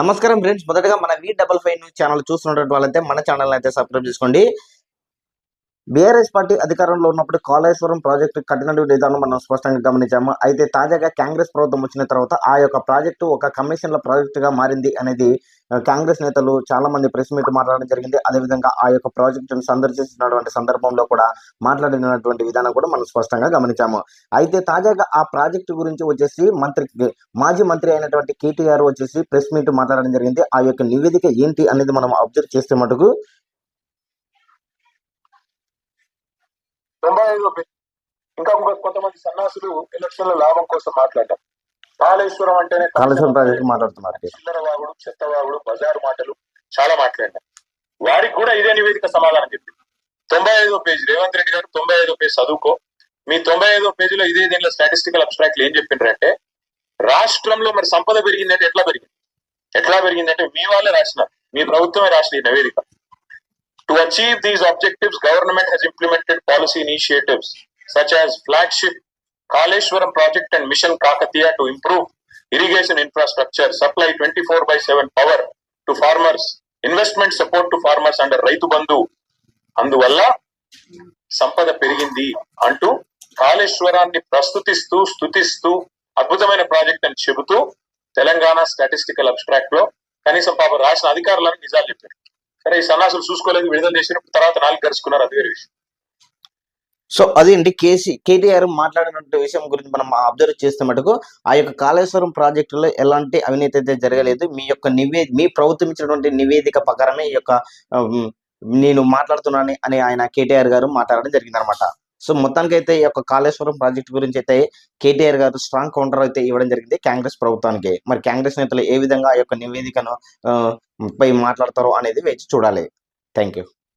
నమస్కారం ఫ్రెండ్స్. మొదటగా మన V double five news channel చూస్తున్నటువంటి వాళ్ళైతే మన ఛానల్ అయితే సబ్స్క్రైబ్ చేసుకోండి. బీఆర్ఎస్ పార్టీ అధికారంలో ఉన్నప్పుడు కాళేశ్వరం ప్రాజెక్టు కట్టినటువంటి విధానం మనం స్పష్టంగా గమనించాము. అయితే తాజాగా కాంగ్రెస్ ప్రభుత్వం వచ్చిన తర్వాత ఆ యొక్క ప్రాజెక్టు ఒక కమిషన్ల ప్రాజెక్టుగా మారింది అనేది కాంగ్రెస్ నేతలు చాలా మంది ప్రెస్ మీట్ మాట్లాడడం జరిగింది. అదేవిధంగా ఆ యొక్క ప్రాజెక్టును సందర్శించినటువంటి సందర్భంలో కూడా మాట్లాడినటువంటి విధానం కూడా మనం స్పష్టంగా గమనించాము. అయితే తాజాగా ఆ ప్రాజెక్టు గురించి వచ్చేసి మంత్రి మాజీ మంత్రి అయినటువంటి కేటీఆర్ వచ్చేసి ప్రెస్ మీట్ మాట్లాడడం జరిగింది. ఆ యొక్క నివేదిక ఏంటి అనేది మనం అబ్జర్వ్ చేస్తే మటుకు తొంభై ఐదు ఇంకా కొంతమంది సన్నాసులు ఎలక్షన్లో లాభం కోసం మాట్లాడటం. కాళేశ్వరం అంటేనే కాళేశ్వరం ప్రాజెక్టు మాట్లాడుతున్నారు. చిల్లర వాగుడు చెత్త వాగుడు బజారు మాటలు చాలా మాట్లాడినాం వారికి కూడా ఇదే నివేదిక సమాధానం చెప్పింది. తొంభై ఐదో పేజీ రేవంత్ రెడ్డి గారు తొంభై ఐదో పేజీ చదువుకో. మీ తొంభై ఐదో పేజీలో ఇదే దీనిలో స్టాటిస్టికల్ అబ్స్ట్రాక్ట్ ఏం చెప్పిండ్రంటే రాష్ట్రంలో మరి సంపద పెరిగిందంటే ఎట్లా పెరిగింది? ఎట్లా పెరిగిందంటే మీ వాళ్ళే రాసినారు. మీ ప్రభుత్వమే రాసిన ఈ నివేదిక. To achieve these objectives, government has implemented policy initiatives such as flagship Kaleshwaram project and Mission Kakatiya to improve irrigation infrastructure, supply 24 by 7 power to farmers, investment support to farmers under Raitu Bandhu. అందువల్ల సంపద పెరిగింది అంటూ కాళేశ్వరాన్ని ప్రస్తుతిస్తూ స్తుతిస్తూ అద్భుతమైన project అని చెబుతూ Telangana statistical అబ్స్ట్రాక్ట్లో కనీసం పాప రాసిన అధికారులను నిజాలు చెప్పారు సరే ఈ సన్నాసులు చూసుకోలేదు విడుదల చేసిన తర్వాత నాలుగు గరుచుకున్నారు అది వేరే విషయం. సో అదేంటి కేసీ కేటీఆర్ మాట్లాడినటువంటి విషయం గురించి మనం అబ్జర్వ్ చేస్తే మటుకు ఆ యొక్క కాళేశ్వరం ప్రాజెక్టులో ఎలాంటి అవినీతి అయితే జరగలేదు. మీ యొక్క నివే మీ ప్రభుత్వం ఇచ్చినటువంటి నివేదిక ప్రకారమే ఈ యొక్క నేను మాట్లాడుతున్నాను అని ఆయన కేటీఆర్ గారు మాట్లాడడం జరిగిందనమాట సో మొత్తానికి అయితే ఈ యొక్క కాళేశ్వరం ప్రాజెక్ట్ గురించి అయితే కేటీఆర్ గారు స్ట్రాంగ్ కౌంటర్ అయితే ఇవ్వడం జరిగింది కాంగ్రెస్ ప్రభుత్వానికి. మరి కాంగ్రెస్ నేతలు ఏ విధంగా ఆ యొక్క నివేదికను ఆ, పై మాట్లాడతారో అనేది వేచి చూడాలి. Thank you